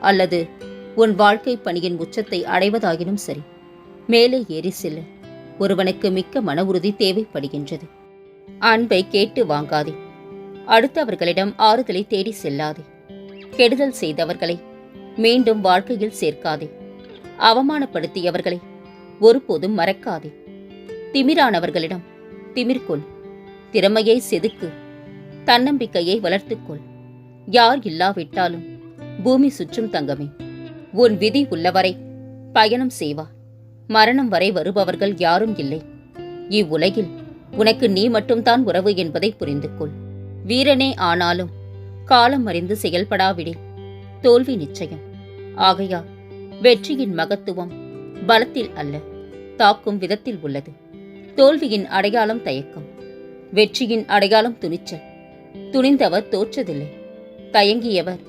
அல்லது உன் வாழ்க்கை பணியின் உச்சத்தை அடைவதாயினும் சரி மேலே ஏறி செல்ல. ஒருவனுக்கு மிக்க மன உறுதி தேவைப்படுகின்றது. அன்பை கேட்டு வாங்காதே. அடுத்தவர்களிடம் ஆறுதலை தேடி செல்லாதே. கெடுதல் செய்தவர்களை மீண்டும் வாழ்க்கையில் சேர்க்காதே. அவமானப்படுத்தியவர்களை ஒருபோதும் மறக்காதே. திமிரானவர்களிடம் திமிர்கொள். திறமையை செதுக்கு. தன்னம்பிக்கையை வளர்த்துக்கொள். யார் இல்லாவிட்டாலும் பூமி சுற்றும் தங்கமே உன் விதி உள்ளவரை பயணம் செய்வா. மரணம் வரை வருபவர்கள் யாரும் இல்லை. இவ்வுலகில் உனக்கு நீ மட்டும்தான் உறவு என்பதை புரிந்து கொள் வீரனே ஆனாலும் காலம் அறிந்து செயல்படாவிடில் தோல்வி நிச்சயம். ஆகையால் வெற்றியின் மகத்துவம் பலத்தில் அல்ல தாக்கும் விதத்தில் உள்ளது. தோல்வியின் அடையாளம் தயக்கம். வெற்றியின் அடையாளம் துணிச்சல். துணிந்தவர் தோற்றதில்லை. தயங்கியவர்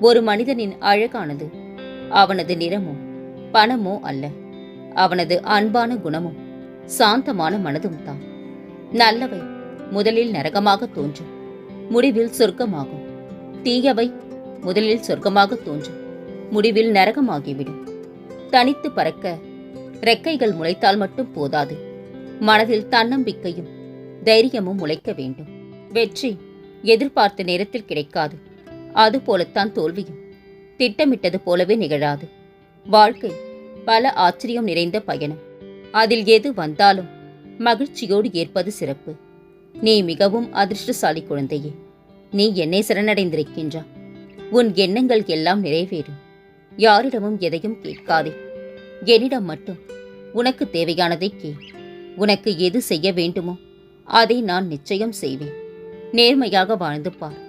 ஒரு மனிதனின் அழகானது. அவனது நிறமோ பணமோ அல்ல. அவனது அன்பான குணமும் சாந்தமான மனதும் தான். நல்லவை முதலில் நரகமாக தோன்றும். முடிவில் சொர்க்கமாகும். தீயவை முதலில் சொர்க்கமாக தோன்றும். முடிவில் நரகமாகிவிடும். தனித்து பறக்க ரெக்கைகள் முளைத்தால் மட்டும் போதாது. மனதில் தன்னம்பிக்கையும் தைரியமும் முளைக்க வேண்டும். வெற்றி எதிர்பார்த்த நேரத்தில் கிடைக்காது. அதுபோலத்தான் தோல்வியும். திட்டமிட்டது போலவே நிகழாது. வாழ்க்கை பல ஆச்சரியம் நிறைந்த பயணம். அதில் எது வந்தாலும் மகிழ்ச்சியோடு ஏற்பது சிறப்பு. நீ மிகவும் அதிர்ஷ்டசாலி குழந்தையே. நீ என்னை சரணடைந்திருக்கின்றா உன் எண்ணங்கள் எல்லாம் நிறைவேறும். யாரிடமும் எதையும் கேட்காதே. என்னிடம் மட்டும் உனக்கு தேவையானதை கே உனக்கு எது செய்ய வேண்டுமோ அதை நான் நிச்சயம் செய்வேன். நேர்மையாக வாழ்ந்து பார்.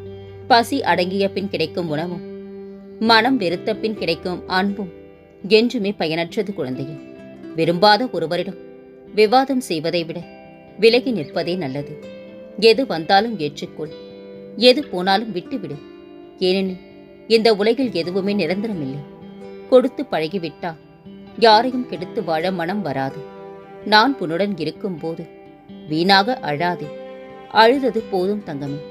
பசி அடங்கிய பின் கிடைக்கும் உணவும். மனம் வெறுத்த பின் கிடைக்கும் அன்பும் என்றுமே பயனற்றது குழந்தையே. விரும்பாத ஒருவரிடம் விவாதம் செய்வதை விட விலகி நிற்பதே நல்லது. எது வந்தாலும் ஏற்றுக்கொள். எது போனாலும் விட்டுவிடு. ஏனெனில் இந்த உலகில் எதுவுமே நிரந்தரமில்லை. கொடுத்து பழகிவிட்டா யாரையும் கெடுத்து வாழ மனம் வராது. நான் உன்னுடன் இருக்கும்போது வீணாக அழாதே. அழுதது போதும் தங்கமே.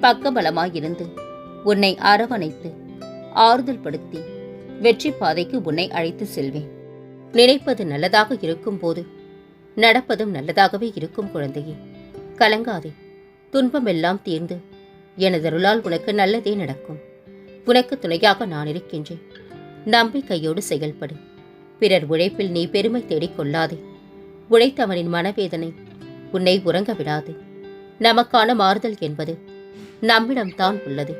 பக்கபலமாயிருந்து உன்னை அரவணைத்து ஆறுதல் படுத்தி வெற்றி பாதைக்கு உன்னை அழைத்து செல்வேன். நினைப்பது நல்லதாக இருக்கும்போது நடப்பதும் நல்லதாகவே இருக்கும் குழந்தையே. கலங்காதே துன்பமெல்லாம் தீர்ந்து எனதருளால் உனக்கு நல்லதே நடக்கும். உனக்கு துணையாக நான் இருக்கின்றேன். நம்பிக்கையோடு செயல்படு. பிறர் உழைப்பில் நீ பெருமை தேடிக் கொள்ளாதே. உழைத்தவனின் மனவேதனை உன்னை உறங்க விடாது. நமக்கான மாறுதல் என்பது நம்மிடம்தான் உள்ளது.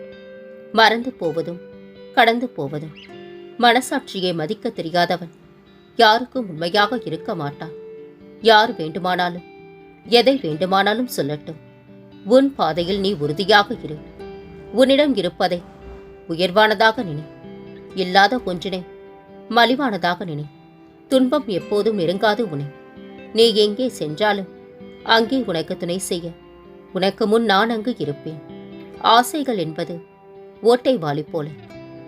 மறந்து போவதும் கடந்து போவதும் மனசாட்சியை மதிக்க தெரியாதவன் யாருக்கும் உண்மையாக இருக்க மாட்டான். யார் வேண்டுமானாலும் எதை வேண்டுமானாலும் சொல்லட்டும். உன் பாதையில் நீ உறுதியாக இரு. உன்னிடம் இருப்பதை உயர்வானதாக நினை. இல்லாத ஒன்றினை மலிவானதாக நினை. துன்பம் எப்போதும் நெருங்காது உனை. நீ எங்கே சென்றாலும் அங்கே உனக்கு துணை செய்ய. உனக்கு முன் நான் அங்கு இருப்பேன். ஆசைகள் என்பது ஓட்டை வாலி போல.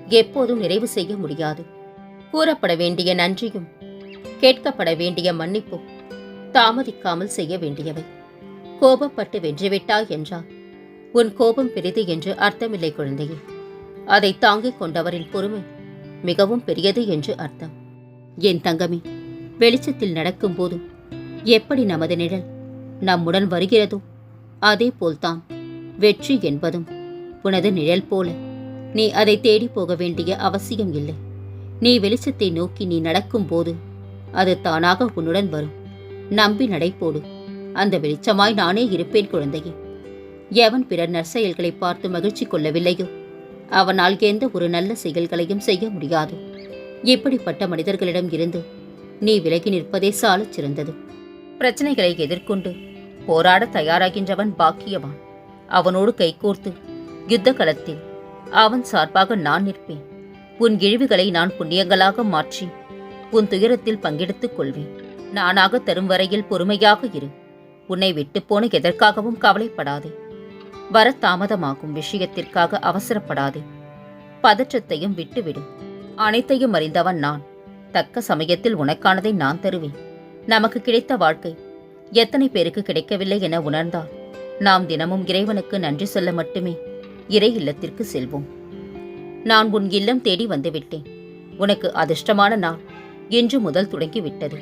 எப்போதும் நிறைவு செய்ய முடியாது. கூறப்பட வேண்டிய நன்றியும் கேட்கப்பட வேண்டிய மன்னிப்பும் தாமதிக்காமல் செய்ய வேண்டியவை. கோபப்பட்டு வென்றுவிட்டாய் என்றால் உன் கோபம் பெரிது என்று அர்த்தமில்லை குழந்தையே. அதை தாங்கிக் கொண்டவரின் பொறுமை மிகவும் பெரியது என்று அர்த்தம். என் தங்கமே வெளிச்சத்தில் நடக்கும்போது எப்படி நமது நிழல் நம்முடன் வருகிறதோ அதே போல்தான் வெற்றி என்பதும் உனது நிழல் போல. நீ அதை தேடி போக வேண்டிய அவசியம் இல்லை. நீ வெளிச்சத்தை நோக்கி நீ நடக்கும்போது அது தானாக உன்னுடன் வரும். நம்பி நடைபோடு. அந்த வெளிச்சமாய் நானே இருப்பேன் குழந்தையே. எவன் பிறர் நற்செயல்களை பார்த்து மகிழ்ச்சி கொள்ளவில்லையோ? அவனால் எந்த ஒரு நல்ல செயல்களையும் செய்ய முடியாது. இப்படிப்பட்ட மனிதர்களிடம் இருந்து நீ விலகி நிற்பதே சாலச் சிறந்தது பிரச்சனைகளை எதிர்கொண்டு போராட தயாராகின்றவன் பாக்கியவான். அவனோடு கைகோர்த்து யுத்த களத்தில் அவன் சார்பாக நான் நிற்பேன். உன் இழிவுகளை நான் புண்ணியங்களாக மாற்றி உன் துயரத்தில் பங்கெடுத்துக் கொள்வேன். நானாக தரும் வரையில் பொறுமையாக இரு. உன்னை விட்டுப்போன எதற்காகவும் கவலைப்படாதே. வர தாமதமாகும் விஷயத்திற்காக அவசரப்படாதே. பதற்றத்தையும் விட்டுவிடு. அனைத்தையும் அறிந்தவன் நான். தக்க சமயத்தில் உனக்கானதை நான் தருவேன். நமக்கு கிடைத்த வாழ்க்கை எத்தனை பேருக்கு கிடைக்கவில்லை என உணர்ந்தான் நாம் தினமும் இறைவனுக்கு நன்றி சொல்ல மட்டுமே இறை இல்லத்திற்கு செல்வோம். நான் உன் இல்லம் தேடி வந்துவிட்டேன். உனக்கு அதிர்ஷ்டமான நாள் இன்று முதல் தொடங்கிவிட்டது.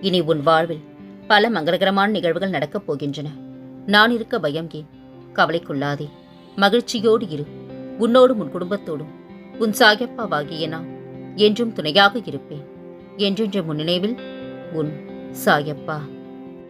இனி உன் வாழ்வில் பல மங்களகரமான நிகழ்வுகள் நடக்கப் போகின்றன. நான் இருக்க பயம் ஏன்? கவலைக்குள்ளாதே மகிழ்ச்சியோடு இரு. உன்னோடும் உன் குடும்பத்தோடும். உன் சாயப்பாவாகிய நான் என்றும் துணையாக இருப்பேன். என்றென்ற முன்னினைவில் உன் சாயப்பா.